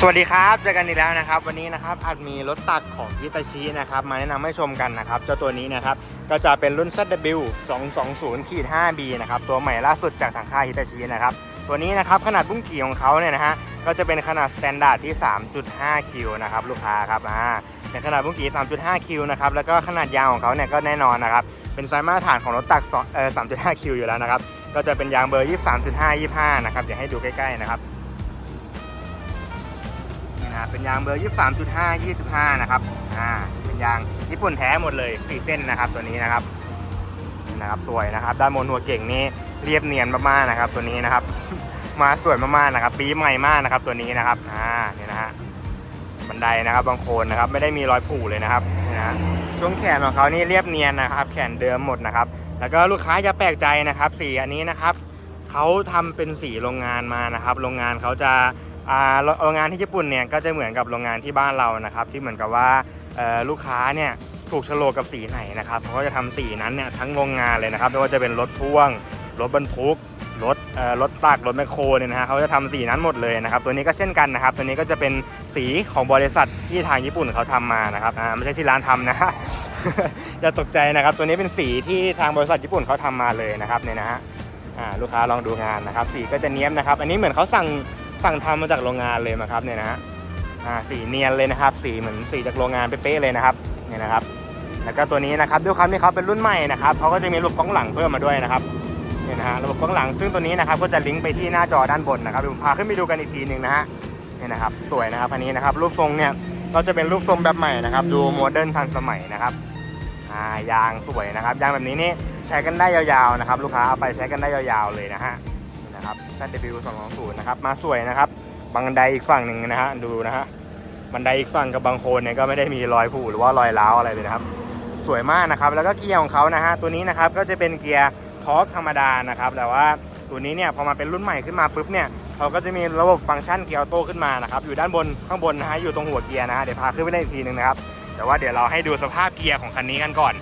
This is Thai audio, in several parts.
สวัสดีครับเจอกันอีกแล้วนะครับ วันนี้นะครับอาจมีรถตักของฮิตาชินะครับ มาแนะนำให้ชมกันนะครับ เจ้าตัวนี้นะครับ ก็จะเป็นรุ่น ZW 220ขีด 5B นะครับ ตัวใหม่ล่าสุดจากทางค่ายฮิตาชินะครับ ตัวนี้นะครับขนาดบุ้งกี่ของเขาเนี่ยนะฮะก็จะเป็นขนาดสแตนดาร์ดที่ 3.5 คิวนะครับลูกค้าครับอ่าในขนาดบุ้งกี่ 3.5 คิวนะครับแล้วก็ขนาดยาวของเขาเนี่ยก็แน่นอนนะครับเป็นไซส์มาตรฐานของรถตักสองเอ่อ3.5 คิวอยู่แล้วนะครับก็จะเป็นยางเบอร์ 23.5 25 นะครับเดี๋ยวให้ดูใกล้ๆนะครับ นี่นะครับเป็นยางเบอร์ 23.5 25 นะครับอ่าเป็นยางญี่ปุ่นแท้หมดเลย 4 เส้นนะครับตัวนี้นะครับนะครับสวยนะครับ ด้านบนหัวเก่งนี่เรียบเนียนมากๆนะครับ ตัวนี้นะครับ มาสวยมากๆนะครับ ปีใหม่มากนะครับ ตัวนี้นะครับอ่าเนี่ยนะฮะบันไดนะครับบางโคนนะครับ ไม่ได้มีรอยผุเลยนะครับนะช่วงแขนของเขานี่เรียบเนียนนะครับ แขนเดิมหมดนะครับ แล้วก็ลูกค้าจะแปลกใจนะครับ สีอันนี้นะครับเขาทำเป็นสีโรงงานมานะครับ โรงงานเขาจะ โรโรงงานที่ญี่ปุ่นเนี่ยก็จะเหมือนกับโรงงานที่บ้านเรานะครับ ที่เหมือนกับว่าลูกค้าเนี่ยถูกโฉลกกับสีไหนนะครับเขาก็จะทำสีนั้นเนี่ยทั้งโรงงานเลยนะครับไม่ว่าจะเป็นรถพ่วง รถบรรทุกรถรถตักรถแมคโครเนี่ยนะฮะเขาจะทำสีนั้นหมดเลยนะครับ ตัวนี้ก็เช่นกันนะครับ ตัวนี้ก็จะเป็นสีของบริษัทที่ทางญี่ปุ่นเขาทำมานะครับอ่าไม่ใช่ที่ร้านทำนะอย่าตกใจนะครับ ตัวนี้เป็นสีที่ทางบริษัทญี่ปุ่นเขาทำมาเลยนะครับเนี่ยนะฮะอ่าลูกค้าลองดูงานนะครับ สีก็จะเนี้ยบนะครับ อันนี้เหมือนเขาสั่ง สั่งทำมาจากโรงงานเลยนะครับเนี่ยนะฮะสีเนียนเลยนะครับ สีเหมือนสีจากโรงงานเป๊ะๆเลยนะครับเนี่ยนะครับ แล้วก็ตัวนี้นะครับด้วยความที่เขาเป็นรุ่นใหม่นะครับเขาก็จะมีระบบกล้องหลังเพิ่มมาด้วยนะครับเนี่ยนะฮะระบบกล้องหลังซึ่งตัวนี้นะครับก็จะลิงก์ไปที่หน้าจอด้านบนนะครับเดี๋ยวผมพาขึ้นไปดูกันอีกทีหนึ่งนะฮะเนี่ยนะครับสวยนะครับอันนี้นะครับรูปทรงเนี่ยก็จะเป็นรูปทรงแบบใหม่นะครับ ดูโมเดิร์นทันสมัยนะครับยางสวยนะครับยางแบบนี้นี่ใช้กันได้ยาวๆนะครับ ลูกค้าเอาไปใช้กันได้ยาวๆเลยนะฮะ นี่นะครับ ZW 220นะครับ มาสวยนะครับ บันไดอีกฝั่งหนึ่งนะฮะ ดูนะฮะ บันไดอีกฝั่งกับบางโคนเนี่ยก็ไม่ได้มีรอยผุหรือว่ารอยร้าวอะไรเลยนะครับ สวยมากนะครับ แล้วก็เกียร์ของเขานะฮะ ตัวนี้นะครับก็จะเป็นเกียร์ทอร์กธรรมดานะครับ แต่ว่าตัวนี้เนี่ยพอมาเป็นรุ่นใหม่ขึ้นมาปุ๊บเนี่ยเขาก็จะมีระบบฟังก์ชันเกียร์ออโต้ขึ้นมานะครับ อยู่ด้านบนข้างบนนะฮะ อยู่ตรงหัวเกียร์นะฮะ เดี๋ยวพาขึ้นไปเล่นอีกทีหนึ่งนะครับ แต่ว่าเดี๋ยวเราให้ดูสภาพเกียร์ของคันนี้กันก่อน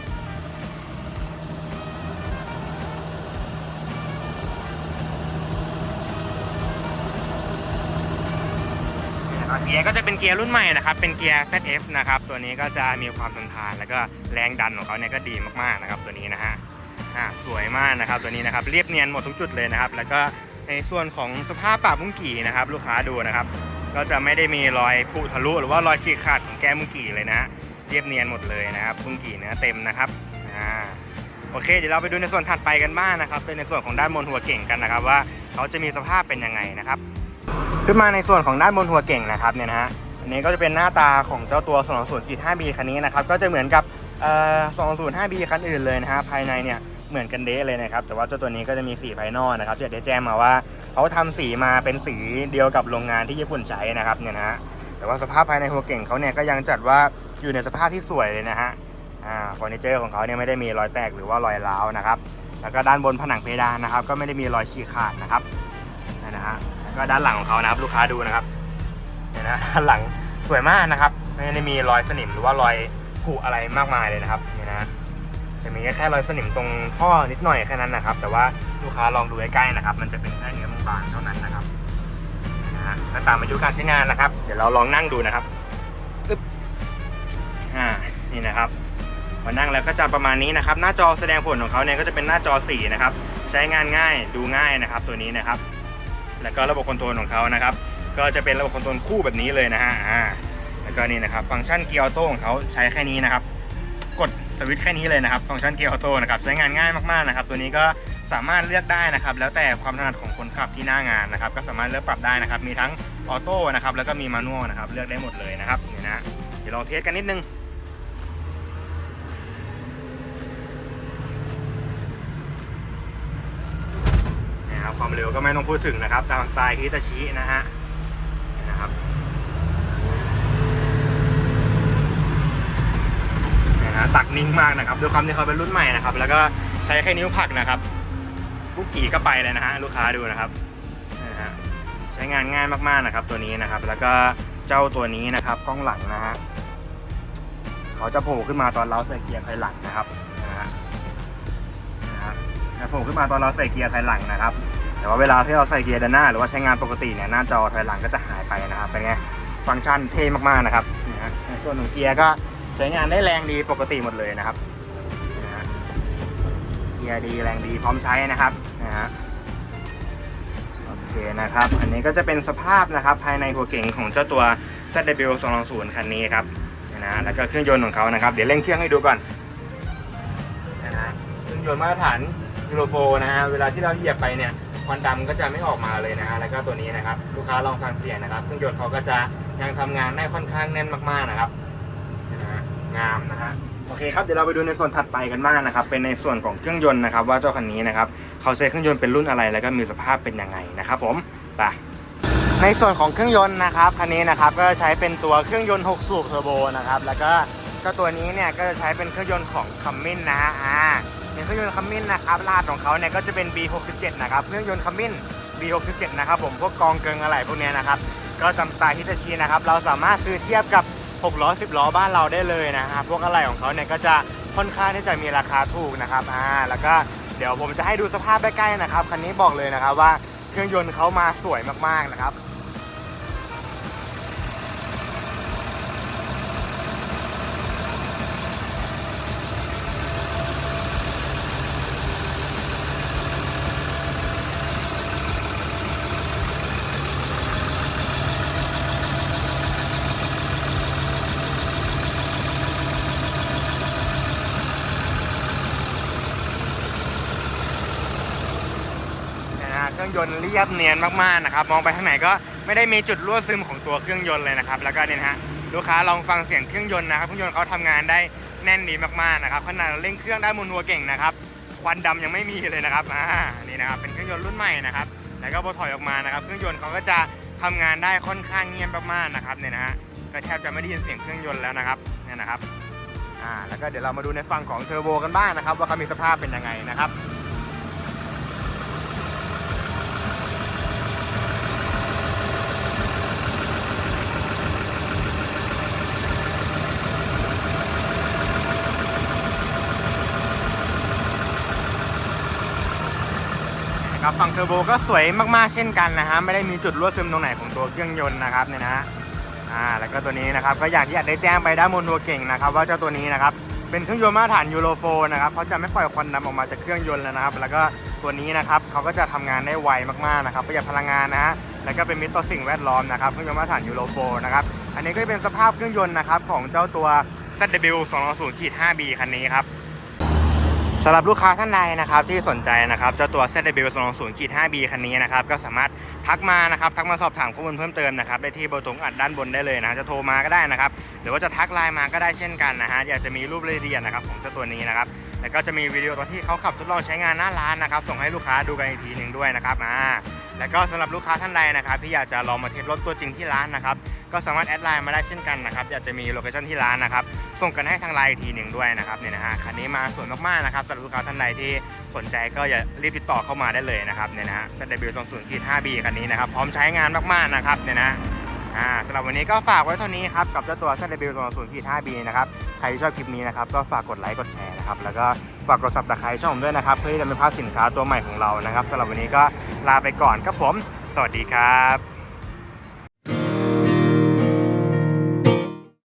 เกียร์ก็จะเป็นเกียร์รุ่นใหม่นะครับ เป็นเกียร์ ZF นะครับ ตัวนี้ก็จะมีความทนทาน แล้วก็แรงดันของเขาเนี่ยก็ดีมากๆนะครับ ตัวนี้นะฮะสวยมากนะครับ ตัวนี้นะครับเรียบเนียนหมดทุกจุดเลยนะครับ แล้วก็ในส่วนของสภาพปากมุ้งกี่นะครับ ลูกค้าดูนะครับ ก็จะไม่ได้มีรอยผุทะลุหรือว่ารอยฉีกขาดของแก้มมุ้งกี่เลยนะฮะเรียบเนียนหมดเลยนะครับมุ้งกี่เนื้อเต็มนะครับอ่าโอเคเดี๋ยวเราไปดูในส่วนถัดไปกันบ้างนะครับ เป็นในส่วนของด้านบนหัวเก่งกันนะครับ ว่าเขาจะมีสภาพเป็นยังไงนะครับ ขึ้นมาในส่วนของด้านบนหัวเก่งนะครับเนี่ยนะฮะอันนี้ก็จะเป็นหน้าตาของเจ้าตัว 205B คันนี้นะครับก็จะเหมือนกับ 205B คันอื่นเลยนะฮะภายในเนี่ยเหมือนกันเดะเลยนะครับแต่ว่าเจ้าตัวนี้ก็จะมีสีภายนอกนะครับที่ได้แจ้งมาว่าเขาทำสีมาเป็นสีเดียวกับโรงงานที่ญี่ปุ่นใช้นะครับเนี่ยนะฮะแต่ว่าสภาพภายในหัวเก่งเขาเนี่ยก็ยังจัดว่าอยู่ในสภาพที่สวยเลยนะฮะอ่าเฟอร์นิเจอร์ของเขาเนี่ยไม่ได้มีรอยแตกหรือว่ารอยร้าวนะครับแล้วก็ด้านบนผนังเพดานนะครับก็ไม่ได้มีรอยฉีกขาดนะครับนะฮะ ก็ด้านหลังของเขานะครับลูกค้าดูนะครับเนี่ยนะด้านหลังสวยมากนะครับ ไม่ได้มีรอยสนิมหรือว่ารอยผุอะไรมากมายเลยนะครับเนี่ยนะจะมีแค่รอยสนิมตรงท่อนิดหน่อยแค่นั้นนะครับ แต่ว่าลูกค้าลองดูใกล้ๆนะครับ มันจะเป็นแค่เนื้อบางๆเท่านั้นนะครับนะฮะตามอายุการใช้งานนะครับ เดี๋ยวเราลองนั่งดูนะครับอึ๊บอ่านี่นะครับมานั่งแล้วก็จะประมาณนี้นะครับ หน้าจอแสดงผลของเขาเนี่ยก็จะเป็นหน้าจอสีนะครับ ใช้งานง่ายดูง่ายนะครับ ตัวนี้นะครับ แล้วก็ระบบคอนโทรลของเขานะครับ ก็จะเป็นระบบคอนโทรลคู่แบบนี้เลยนะฮะอ่าแล้วก็นี่นะครับ ฟังก์ชันเกียร์ออโต้ของเขาใช้แค่นี้นะครับ กดสวิตช์แค่นี้เลยนะครับ ฟังก์ชันเกียร์ออโต้นะครับ ใช้งานง่ายมากๆนะครับ ตัวนี้ก็สามารถเลือกได้นะครับ แล้วแต่ความถนัดของคนขับที่หน้างานนะครับ ก็สามารถเลือกปรับได้นะครับ มีทั้งออโต้นะครับ แล้วก็มีมานุอลนะครับ เลือกได้หมดเลยนะครับนี่นะ เดี๋ยวลองเทสกันนิดนึง ความเร็วก็ไม่ต้องพูดถึงนะครับ ตามสไตล์ฮิตาชินะฮะนะครับนี่นะตักนิ่งมากนะครับด้วยความที่เขาเป็นรุ่นใหม่นะครับ แล้วก็ใช้แค่นิ้วผักนะครับลูกกี่ก็ไปเลยนะฮะลูกค้าดูนะครับนะฮะใช้งานง่ายมากๆนะครับตัวนี้นะครับ แล้วก็เจ้าตัวนี้นะครับกล้องหลังนะฮะเขาจะโผล่ขึ้นมาตอนเราใส่เกียร์ถอยหลังนะครับนะฮะนะฮะจะโผล่ขึ้นมาตอนเราใส่เกียร์ถอยหลังนะครับ แต่ว่าเวลาที่เราใส่เกียร์ด้านหน้า หรือว่าใช้งานปกติเนี่ยหน้าจอถอยหลังก็จะหายไปนะครับเป็นไงฟังก์ชันเท่มากๆนะครับนะฮะส่วนของเกียร์ก็ใช้งานได้แรงดีปกติหมดเลยนะครับนะฮะเกียร์ดีแรงดีพร้อมใช้นะครับนะฮะโอเคนะครับ อันนี้ก็จะเป็นสภาพนะครับภายในหัวเก๋งของเจ้าตัว ZW 220คันนี้ครับนะฮะแล้วก็เครื่องยนต์ของเขานะครับ เดี๋ยวเร่งเครื่องให้ดูก่อนนะฮะเครื่องยนต์มาตรฐานยูโรโฟนะฮะเวลาที่เราเหยียบไปเนี่ย ควันดำก็จะไม่ออกมาเลยนะฮะแล้วก็ตัวนี้นะครับลูกค้าลองฟังเสียงนะครับเครื่องยนต์เขาก็จะยังทำงานได้ค่อนข้างแน่นมากๆนะครับงามนะฮะโอเคครับเดี๋ยวเราไปดูในส่วนถัดไปกันบ้างนะครับ เป็นในส่วนของเครื่องยนต์นะครับ ว่าเจ้าคันนี้นะครับเขาใช้เครื่องยนต์เป็นรุ่นอะไร แล้วก็มีสภาพเป็นยังไงนะครับ ผมไปในส่วนของเครื่องยนต์นะครับคันนี้นะครับก็ใช้เป็นตัวเครื่องยนต์6สูบเทอร์โบนะครับแล้วก็ก็ตัวนี้เนี่ยก็จะใช้เป็นเครื่องยนต์ของคัมมินนะฮะ เป็นเครื่องยนต์คัมมินนะครับลาดของเขาเนี่ยก็จะเป็น B67 นะครับเครื่องยนต์คัมมิน B67 นะครับผมพวกกองเกิงอะไรพวกเนี้ยนะครับก็จำสไตล์ฮิตาชินะครับเราสามารถซื้อเทียบกับ6ล้อ10ล้อบ้านเราได้เลยนะครับพวกอะไรของเขาเนี่ยก็จะค่อนข้างที่จะมีราคาถูกนะครับอ่าแล้วก็เดี๋ยวผมจะให้ดูสภาพใกล้ๆนะครับคันนี้บอกเลยนะครับว่าเครื่องยนต์เขามาสวยมากๆนะครับ นะฮะเครื่อง ยนต์เรียบเนียนมากๆนะครับ มองไปข้างไหนก็ไม่ได้มีจุดรั่วซึมของตัวเครื่องยนต์เลยนะครับ แล้วก็เนี่ยนะฮะลูกค้าลองฟังเสียงเครื่องยนต์นะครับเครื่องยนต์เขาทำงานได้แน่นดีมากๆนะครับขนาดเราเร่งเครื่องได้มนหัวเก่งนะครับควันดำยังไม่มีเลยนะครับอ่านี่นะครับเป็นเครื่องยนต์รุ่นใหม่นะครับแล้วก็พอถอยออกมานะครับ เครื่องยนต์เขาก็จะทำงานได้ค่อนข้างเงียบมากๆนะครับเนี่ยนะฮะก็แทบจะไม่ได้ยินเสียงเครื่องยนต์แล้วนะครับเนี่ยนะครับอ่าแล้วก็เดี๋ยวเรามาดูในฝั่งของเทอร์โบกันบ้างนะครับ ว่าเขามีสภาพเป็นยังไงนะครับ นะครับฝั่งเทอร์โบก็สวยมากๆเช่นกันนะฮะไม่ได้มีจุดรั่วซึมตรงไหนของตัวเครื่องยนต์นะครับเนี่ยนะอ่าแล้วก็ตัวนี้นะครับก็อย่างที่อยากได้แจ้งไปด้านบนตัวเก่งนะครับว่าเจ้าตัวนี้นะครับเป็นเครื่องยนต์มาตรฐานยูโรโฟนะครับเขาจะไม่ปล่อยควันดำออกมาจากเครื่องยนต์แล้วนะครับ แล้วก็ตัวนี้นะครับเขาก็จะทำงานได้ไวมากๆนะครับประหยัดพลังงานนะฮะแล้วก็เป็นมิตรต่อสิ่งแวดล้อมนะครับเครื่องยนต์มาตรฐานยูโรโฟนะครับอันนี้ก็เป็นสภาพเครื่องยนต์นะครับของเจ้าตัว ZW 200 5B คันนี้ครับ สำหรับลูกค้าท่านใดนะครับที่สนใจนะครับเจ้าตัว ZW 220 5B คันนี้นะครับก็สามารถทักมานะครับทักมาสอบถามข้อมูลเพิ่มเติมนะครับได้ที่เบอร์โทรอัดด้านบนได้เลยนะจะโทรมาก็ได้นะครับหรือว่าจะทักไลน์มาก็ได้เช่นกันนะฮะอยากจะมีรูปรายละเอียดนะครับของเจ้าตัวนี้นะครับแล้วก็จะมีวิดีโอตอนที่เขาขับทดลองใช้งานหน้าร้านนะครับส่งให้ลูกค้าดูกันอีกทีหนึ่งด้วยนะครับมา และก็สำหรับลูกค้าท่านใดนะครับที่อยากจะลองมาเทสรถตัวจริงที่ร้านนะครับก็สามารถแอดไลน์มาได้เช่นกันนะครับอยากจะมีโลเคชั่นที่ร้านนะครับส่งกันให้ทางไลน์อีกทีหนึ่งด้วยนะครับเนี่ยนะฮะคันนี้มาสวยมากๆนะครับสำหรับลูกค้าท่านใดที่สนใจก็อย่ารีบติดต่อเข้ามาได้เลยนะครับเนี่ยนะฮะ ZW 2 0 5 B คันนี้นะครับพร้อมใช้งานมากๆนะครับเนี่ยนะ อ่าสำหรับวันนี้ก็ฝากไว้เท่านี้ครับ กับเจ้าตัว ZW 2 0 5 B นะครับ ใครที่ชอบคลิปนี้นะครับ ก็ฝากกดไลค์กดแชร์นะครับ แล้วก็ฝากกดซับสไครต์ช่องผมด้วยนะครับ เพื่อที่จะไม่พลาดสินค้าตัวใหม่ของเรานะครับสำหรับวันนี้ก็ลาไปก่อนครับผม สวัสดีครับ